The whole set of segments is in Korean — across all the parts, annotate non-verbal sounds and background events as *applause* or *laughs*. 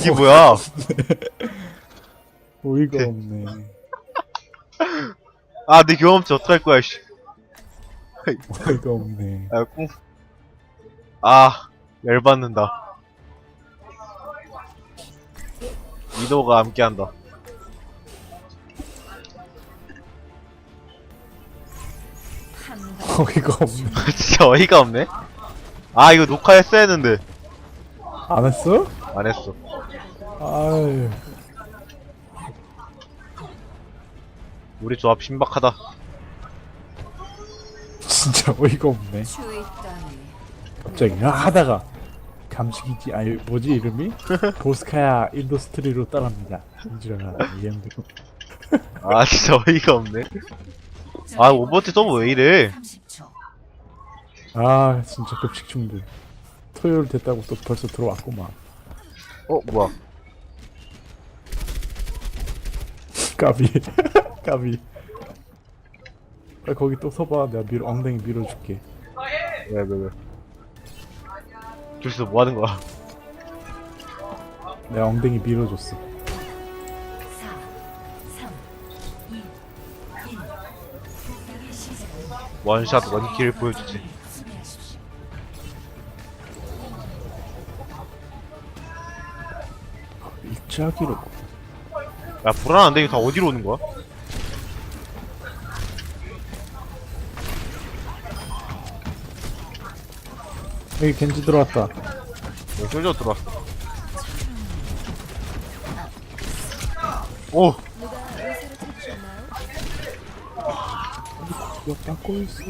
이게 뭐야? *laughs* 어이가 네. 없네. 아, 내 경험치 어떡할 거야, 씨. 어이가 없네. 아, 꿍. 아, 열받는다. 미도가 함께한다. *laughs* 어이가 없네. *laughs* 진짜 어이가 없네. 아, 이거 녹화했어야 했는데. 안 했어? 안 했어. 아유. 우리 조합 신박하다. 진짜 어이가 없네. 갑자기 아, 하다가 감식이지 아니 뭐지 이름이 *laughs* 보스카야 인더스트리로 따라합니다. 인지라가 이엠드로. 아, 진짜 어이가 없네. 아, 오버워치 서버 왜 이래? 30초 아 진짜 급식 충돌. 토요일 됐다고 또 벌써 들어왔구만. 어, 뭐야. 까비 *laughs* 까비. 아, 거기 또 서봐 내가 밀어 엉덩이 밀어줄게. 왜, 왜, 왜. 둘이서 뭐 하는 거야? 내가 엉덩이 밀어줬어. 4 3 2 1 공격의 시작을 원샷 원킬을 보여주지. 수비하십시오 일자기로 야, 불안한데? 이거 다 어디로 오는 거야? 여기 겐지 들어왔다. 여기 솔져 들어왔어. 오! 이거 닦고 있어.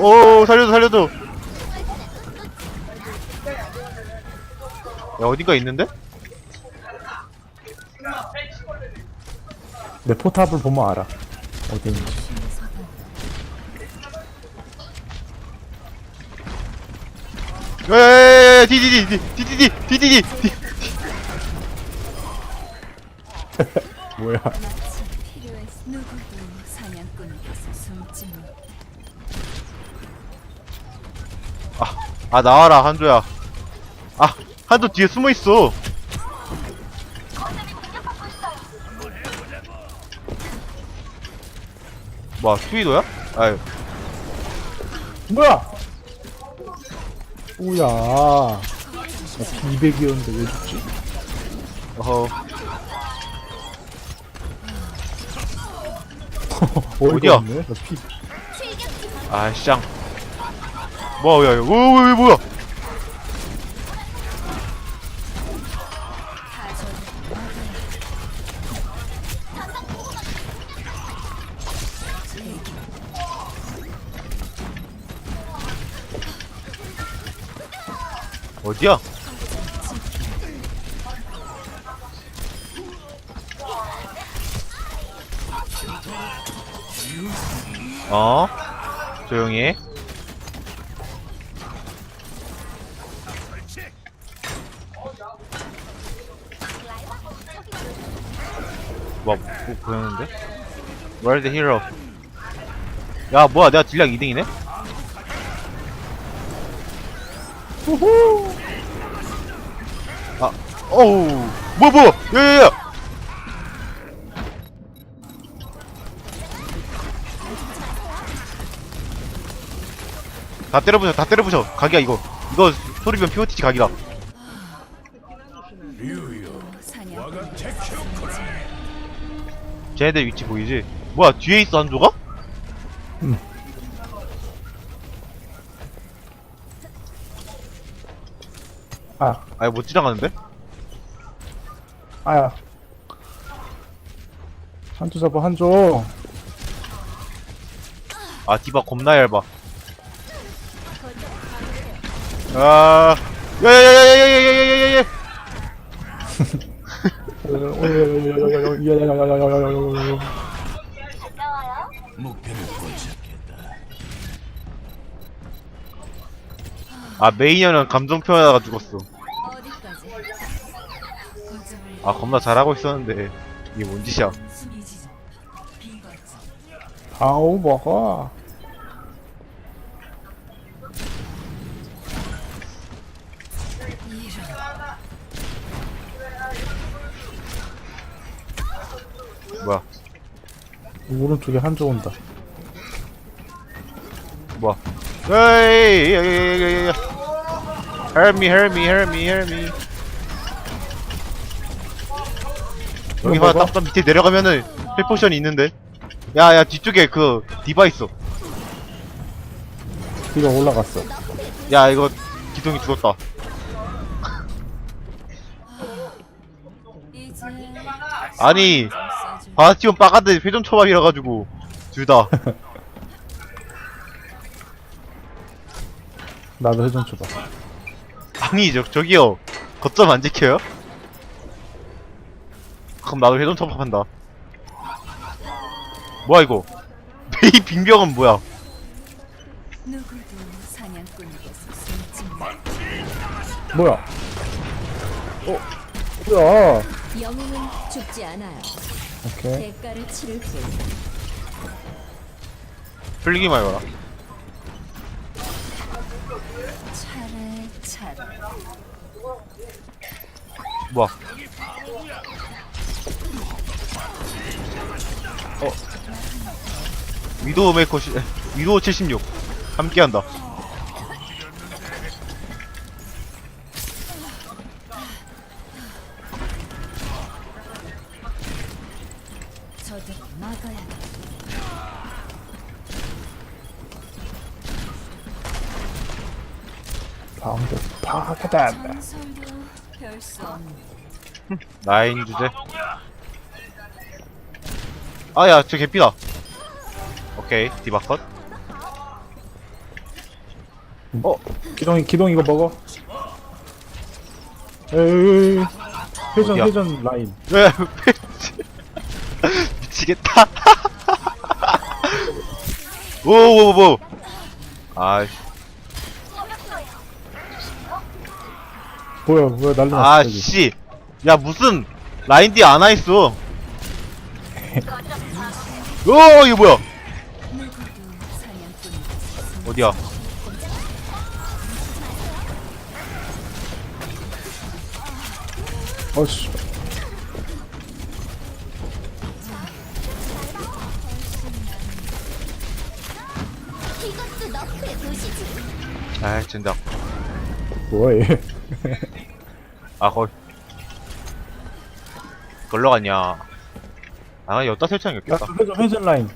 오, 살려줘, 살려줘! 야, 어딘가 있는데? 내 포탑을 보면 알아. 어딘지. 에에에에 디디디 디디디 디디디 디 뭐야? 필요했 누구도 사냥꾼에게서 숨지 못 아, 아 나와라 한조야 아 한조 뒤에 숨어 있어 뭐야 스위도야? 아유 뭐야? 오야. 200이었는데 왜 죽지? 어허 *laughs* 어디야? 나 피. 아 쌍 뭐야 야 야 오왜 뭐야 어디야? 어? 조용히 해. 뭐, 뭐 보였는데? Where's the hero? 야, 뭐야, 내가 딜량 2등이네? 아, 어우, 뭐야, 뭐야, 야, 야, 야! 다 때려부셔, 다 때려부셔. 각이야, 이거. 이거 소리면 POTG 각이다. 쟤네들 위치 보이지? 뭐야, 뒤에 있어, 한조가? 아, 아니, 못 지나가는데? 아야. 한조 잡아, 한조. 아, 디바 겁나 얇아. 아, 야야야야야야야야야야! 아 메이녀는 감정 표현하다가 죽었어. 아 겁나 잘하고 있었는데. 이게 뭔 짓이야? 숨기지 좀. 아우 먹어 뭐야? 오른쪽에 한조 온다. 뭐야? 에이 에이 에이 에이 에이 에이 Help me help me help me help me 여기 봐, 먹어? 딱딱 밑에 내려가면은 헬포션이 있는데. 야, 야, 뒤쪽에 그 디바 있어. 뒤가 올라갔어. 야, 이거 기둥이 죽었다. 아니, 바스티온 빠가드 회전 초밥이라 가지고 둘 다. *laughs* 나도 회전 쳐봐. 아니, 저 저기요. 거점 안 지켜요? 그럼 나도 회전 초밥 한다. 뭐야 이거? *laughs* 베이 빙병은 뭐야? 누구도 사냥꾼에게서 숨지 못. 뭐야? 어? 뭐야? 영웅은 죽지 않아요. 오케이. 대가를 치를 뿐. 풀리기만 해봐라. 차례 차례. 뭐야? 어? 위도우 메이커 시, *laughs* 위도우 76 함께한다. 방금 파괴다. 라인 주제. 아야 저 개피다. 오케이 디바 컷. 어? 기동 기동 이거 먹어. 에이. 회전 어디야? 회전 라인. 왜? 미치겠다. *laughs* 오오오. 아이씨. 뭐야 뭐야 난리 났어. 여기. 아씨. 야 무슨 라인 뒤에 안 와 있어. *laughs* 오 이거 뭐야? 어디야? 어씨. 아 진짜. 뭐해? *laughs* 아 거기. 걸러 갔냐? 아 여따 설치한 게 야, 없겠다. 회전 회전 라인.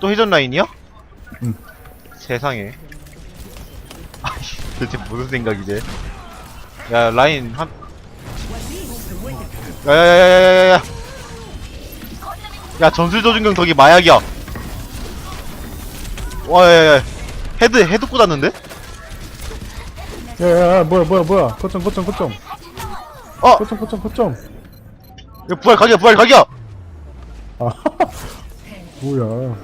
또 회전 라인이야? 응. 세상에. 아이씨, 도대체 무슨 생각이지? 야, 라인 한. 야야야야야야야! 야, 전술 조준경 덕이 마약이야. 와, 야, 야, 헤드 헤드 꽂았는데? 야 야 야 뭐야 뭐야 뭐야. 거점 거점 거점. 어, 거점 거점 거점. 야, 부활 각이야, 부활 각이야. 아. *laughs* 뭐야.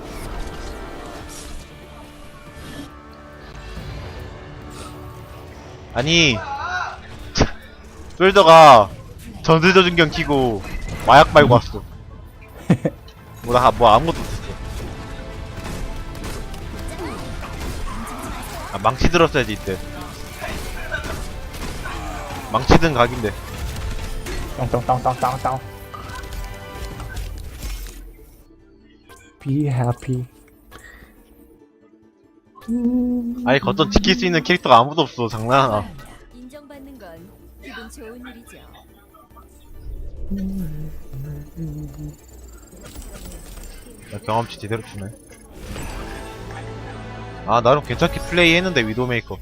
아니, 솔더가 전술 조준경 키고 마약 말고 *laughs* 왔어. 뭐, 나, 뭐 아무것도 없었어. 아, 망치 들었어야지, 이때. 망치든 각인데. 땅땅땅땅땅땅. Be happy. 아니, 거점 지킬 수 있는 캐릭터가 아무도 없어, 장난하나. 인정받는 건 기분 좋은 일이죠. 야, 경험치 제대로 주네. 아, 나름 괜찮게 플레이 했는데, 위도메이커.